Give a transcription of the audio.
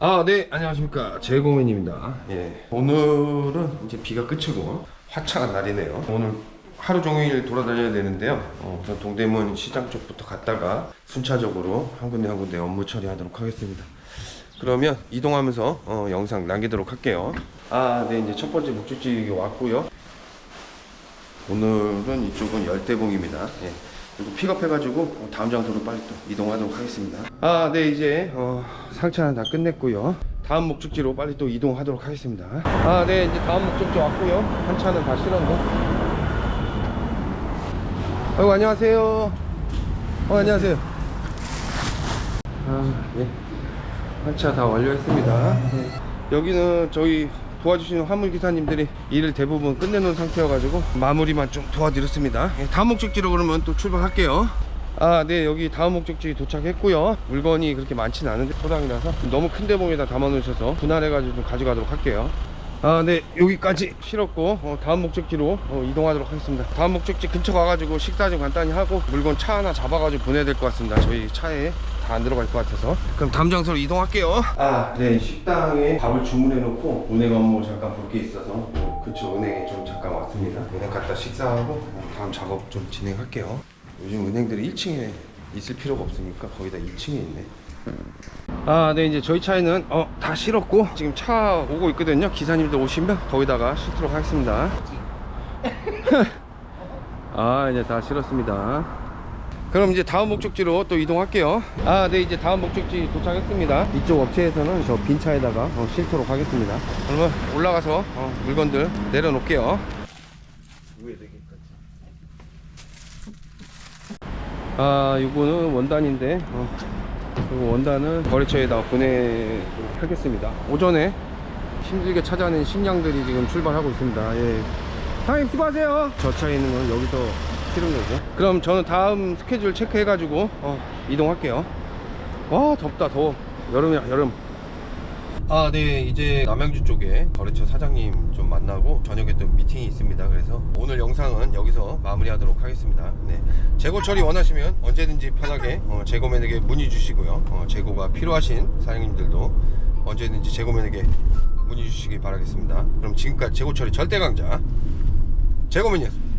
아, 네, 안녕하십니까. 재고맨입니다. 예. 오늘은 이제 비가 그치고 화창한 날이네요. 오늘 하루 종일 돌아다녀야 되는데요. 어, 우선 동대문 시장 쪽부터 갔다가 순차적으로 한 군데 한 군데 업무 처리하도록 하겠습니다. 그러면 이동하면서 어, 영상 남기도록 할게요. 아, 네, 이제 첫 번째 목적지 왔고요. 오늘은 이쪽은 열대봉입니다. 예. 그리고 픽업해가지고 어, 다음 장소로 빨리 또 이동하도록 하겠습니다. 아, 네, 이제 어, 상차는 다 끝냈고요. 다음 목적지로 빨리 또 이동하도록 하겠습니다. 아, 네, 이제 다음 목적지 왔고요. 한 차는 다 실었네. 아이고, 안녕하세요. 어, 안녕하세요. 아, 예. 한차 다 완료했습니다. 예. 여기는 저희 도와주시는 화물 기사님들이 일을 대부분 끝내놓은 상태여가지고 마무리만 좀 도와드렸습니다. 예, 다음 목적지로 그러면 또 출발할게요. 아, 네, 여기 다음 목적지 도착했고요. 물건이 그렇게 많지는 않은데 포장이라서 너무 큰 대봉에다 담아놓으셔서 분할해가지고 좀 가져가도록 할게요. 아, 네, 여기까지 실었고 어, 다음 목적지로 어, 이동하도록 하겠습니다. 다음 목적지 근처 가가지고 식사 좀 간단히 하고 물건 차 하나 잡아가지고 보내야 될 것 같습니다. 저희 차에 다 안 들어갈 것 같아서 그럼 다음 장소로 이동할게요. 아, 네, 식당에 밥을 주문해 놓고 은행 업무 잠깐 볼 게 있어서 어, 그쪽 은행에 좀 잠깐 왔습니다. 은행 갔다 식사하고 어, 다음 작업 좀 진행할게요. 요즘 은행들이 1층에 있을 필요가 없으니까 거의 다 2층에 있네. 아, 네, 이제 저희 차에는 어, 다 실었고 지금 차 오고 있거든요. 기사님들 오시면 거기다가 싣도록 하겠습니다. 아, 이제 다 실었습니다. 그럼 이제 다음 목적지로 또 이동할게요. 아, 네, 이제 다음 목적지 도착했습니다. 이쪽 업체에서는 저 빈 차에다가 어, 싣도록 하겠습니다. 그러면 올라가서 어, 물건들 내려놓을게요. 아, 이거는 원단인데 어, 그리고 원단은 거래처에다 보내도록 하겠습니다. 오전에 힘들게 찾아낸 식량들이 지금 출발하고 있습니다. 예. 사장님 수고하세요. 저 차에 있는 건 여기서 실은 거고. 그럼 저는 다음 스케줄 체크해 가지고 어, 이동할게요. 와 덥다 더워. 여름이야 여름. 아, 네. 이제 남양주 쪽에 거래처 사장님 좀 만나고 저녁에 또 미팅이 있습니다. 그래서 오늘 영상은 여기서 마무리하도록 하겠습니다. 네. 재고 처리 원하시면 언제든지 편하게 어, 재고맨에게 문의 주시고요. 어, 재고가 필요하신 사장님들도 언제든지 재고맨에게 문의 주시기 바라겠습니다. 그럼 지금까지 재고 처리 절대 강자 재고맨이었습니다.